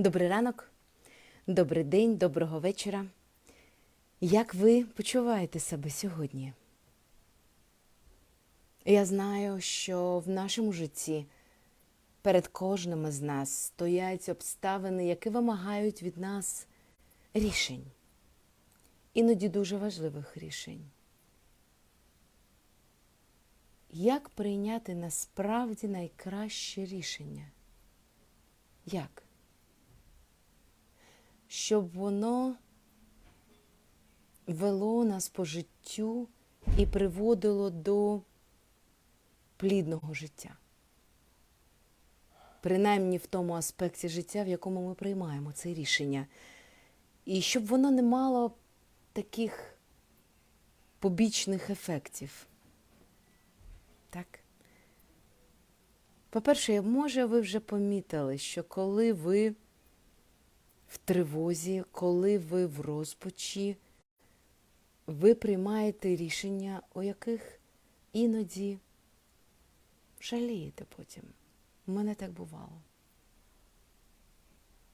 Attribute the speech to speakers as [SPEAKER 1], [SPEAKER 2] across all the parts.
[SPEAKER 1] Добрий ранок, добрий день, доброго вечора. Як ви почуваєте себе сьогодні? Я знаю, що в нашому житті перед кожним із нас стоять обставини, які вимагають від нас рішень, іноді дуже важливих рішень. Як прийняти насправді найкраще рішення? Як? Щоб воно вело нас по життю і приводило до плідного життя. Принаймні в тому аспекті життя, в якому ми приймаємо це рішення. І щоб воно не мало таких побічних ефектів. Так? По-перше, може, ви вже помітили, що коли ви в тривозі, коли ви в розпачі, ви приймаєте рішення, у яких іноді жалієте потім. У мене так бувало.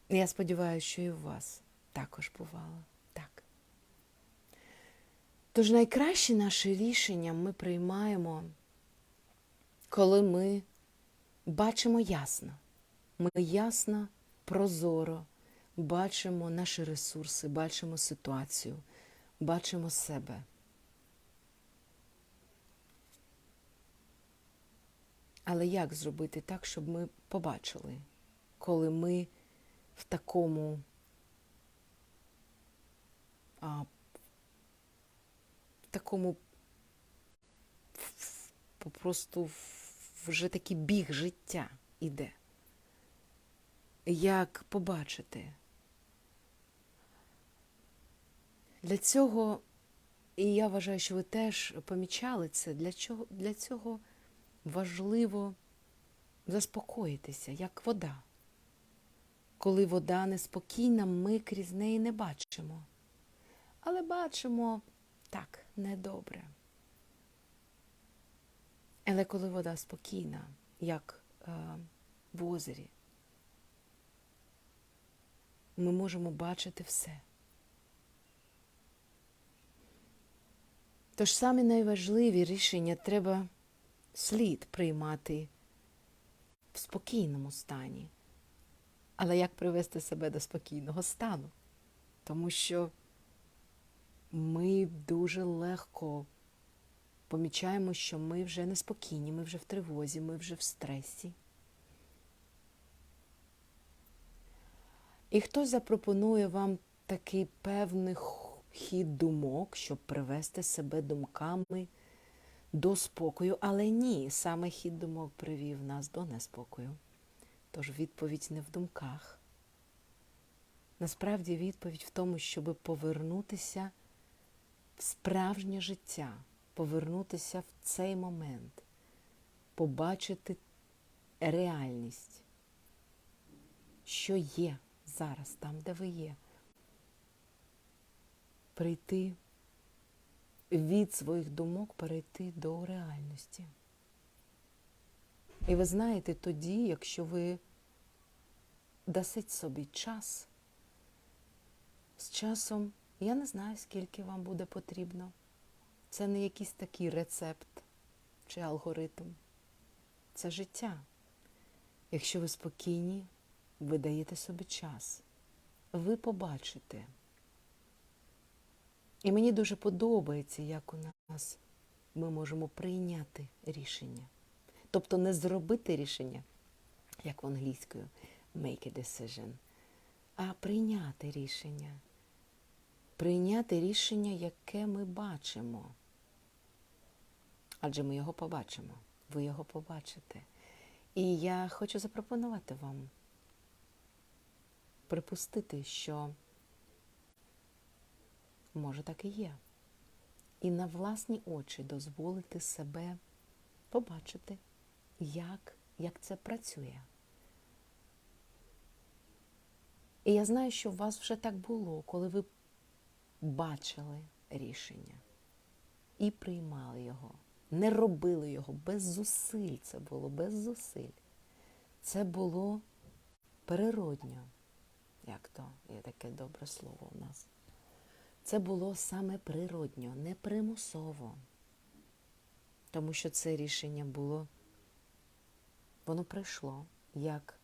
[SPEAKER 1] Я сподіваюся, що і у вас також бувало. Так. Тож найкраще наше рішення ми приймаємо, коли ми бачимо ясно. Ми ясно, прозоро бачимо наші ресурси, бачимо ситуацію, бачимо себе. Але як зробити так, щоб ми побачили, коли ми в такому а, в такому просто вже такий біг життя іде? Як побачити? Для цього, і я вважаю, що ви теж помічали це, для чого для цього важливо заспокоїтися, як вода. Коли вода неспокійна, ми крізь неї не бачимо. Але бачимо так, недобре. Але коли вода спокійна, як е, в озері, ми можемо бачити все. Тож самі найважливі рішення треба слід приймати в спокійному стані. Але як привести себе до спокійного стану? Тому що ми дуже легко помічаємо, що ми вже неспокійні, ми вже в тривозі, ми вже в стресі. І хтось запропонує вам такий певний хід думок, щоб привести себе думками до спокою, але ні, саме хід думок привів нас до неспокою. Тож відповідь не в думках. Насправді відповідь в тому, щоб повернутися в справжнє життя, повернутися в цей момент, побачити реальність, що є зараз, там, де ви є. Прийти від своїх думок перейти до реальності. І ви знаєте, тоді, якщо ви дасите собі час, з часом я не знаю, скільки вам буде потрібно. Це не якийсь такий рецепт чи алгоритм. Це життя. Якщо ви спокійні, ви даєте собі час, ви побачите. І мені дуже подобається, як у нас ми можемо прийняти рішення. Тобто не зробити рішення, як в англійською make a decision, а прийняти рішення. Прийняти рішення, яке ми бачимо. Адже ми його побачимо, ви його побачите. І я хочу запропонувати вам припустити, що може так і є. І на власні очі дозволити себе побачити, як, як це працює. І я знаю, що у вас вже так було, коли ви бачили рішення і приймали його, не робили його без зусиль. Це було без зусиль. Це було природньо. як то є таке добре слово у нас. Це було саме природньо, не примусово. Тому що це рішення було, воно прийшло як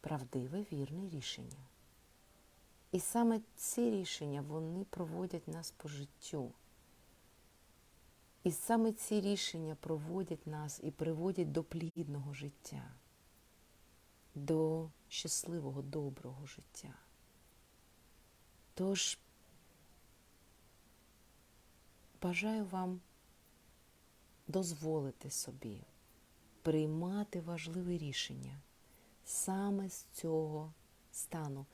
[SPEAKER 1] правдиве, вірне рішення. І саме ці рішення вони проводять нас по життю. І саме ці рішення проводять нас і приводять до плідного життя, до щасливого, доброго життя. Тож бажаю вам дозволити собі приймати важливі рішення саме з цього стану,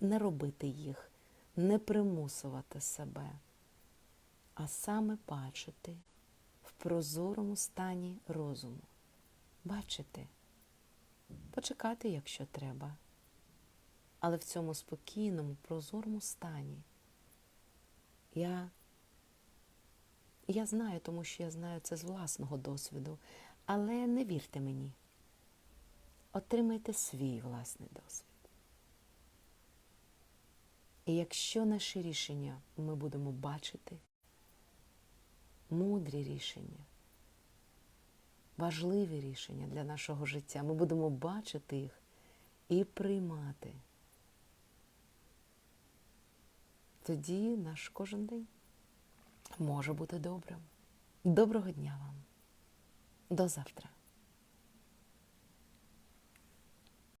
[SPEAKER 1] не робити їх, не примусувати себе, а саме бачити в прозорому стані розуму. Бачити, почекати, якщо треба, але в цьому спокійному, прозорому стані. Я я знаю, тому що я знаю це з власного досвіду, але не вірте мені. Отримайте свій власний досвід. І якщо наші рішення ми будемо бачити, мудрі рішення, важливі рішення для нашого життя, ми будемо бачити їх і приймати, тоді наш кожен день може бути добрим. Доброго дня вам. До завтра.